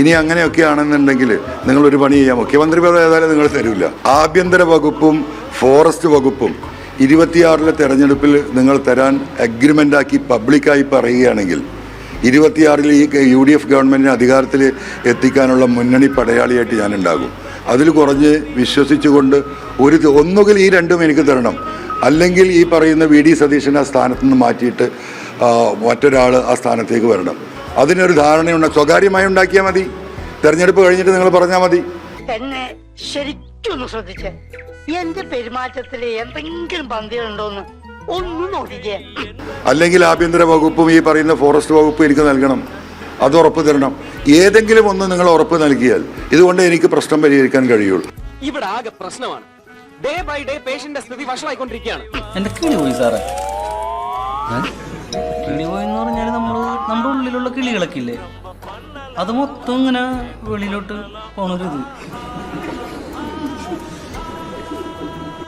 ഇനി അങ്ങനെയൊക്കെ ആണെന്നുണ്ടെങ്കിൽ നിങ്ങൾ ഒരു പണി ചെയ്യാം. മുഖ്യമന്ത്രി പദം ഏതായാലും നിങ്ങൾ തരില്ല ആഭ്യന്തര വകുപ്പും ഫോറസ്റ്റ് വകുപ്പും ഇരുപത്തിയാറിലെ തെരഞ്ഞെടുപ്പിൽ നിങ്ങൾ തരാൻ അഗ്രിമെന്റ് ആക്കി പബ്ലിക്കായി പറയുകയാണെങ്കിൽ ഇരുപത്തിയാറിൽ ഈ യു ഡി എഫ് ഗവൺമെന്റിനെ അധികാരത്തിൽ എത്തിക്കാനുള്ള മുന്നണി പടയാളിയായിട്ട് ഞാനുണ്ടാകും. അതിൽ കുറഞ്ഞ് വിശ്വസിച്ചുകൊണ്ട് ഒരു ഒന്നുകിൽ ഈ രണ്ടും എനിക്ക് തരണം. അല്ലെങ്കിൽ ഈ പറയുന്ന വി ഡി സതീശൻ ആ സ്ഥാനത്ത് നിന്ന് മാറ്റിയിട്ട് മറ്റൊരാൾ ആ സ്ഥാനത്തേക്ക് വരണം. അതിനൊരു ധാരണയുണ്ട്. സ്വകാര്യമായി ഉണ്ടാക്കിയാൽ മതി. തെരഞ്ഞെടുപ്പ് കഴിഞ്ഞിട്ട് നിങ്ങൾ പറഞ്ഞാൽ മതി. എന്നെ ശരിക്കും ശ്രദ്ധിച്ചേ. എന്റെ പെരുമാറ്റത്തിൽ എന്തെങ്കിലും പന്തികളുണ്ടോന്ന് ഒന്ന് നോക്കിക്കേ. അല്ലെങ്കിൽ ആഭ്യന്തര വകുപ്പും ഈ പറയുന്ന ഫോറസ്റ്റ് വകുപ്പും എനിക്ക് നൽകണം. അത് ഉറപ്പ് തരണം. ഏതെങ്കിലും ഒന്ന് നിങ്ങൾ ഉറപ്പ് നൽകിയാൽ ഇതുകൊണ്ട് എനിക്ക് പ്രശ്നം പരിഹരിക്കാൻ കഴിയുള്ളൂ. ഇവിടെ ആകെ പ്രശ്നമാണ്. ഡേ ബൈ ഡേ പേഷ്യന്റെ സ്ഥിതി വഷളായിക്കൊണ്ടിരിക്കുകയാണ്. എന്റെ കിളി പോയി സാറേ നമ്മുടെ ഉള്ളിലുള്ള കിളികളൊക്കെ ഇല്ലേ അത് മൊത്തം ഇങ്ങനെ വെളിയിലോട്ട് പോണൊരു ഇത്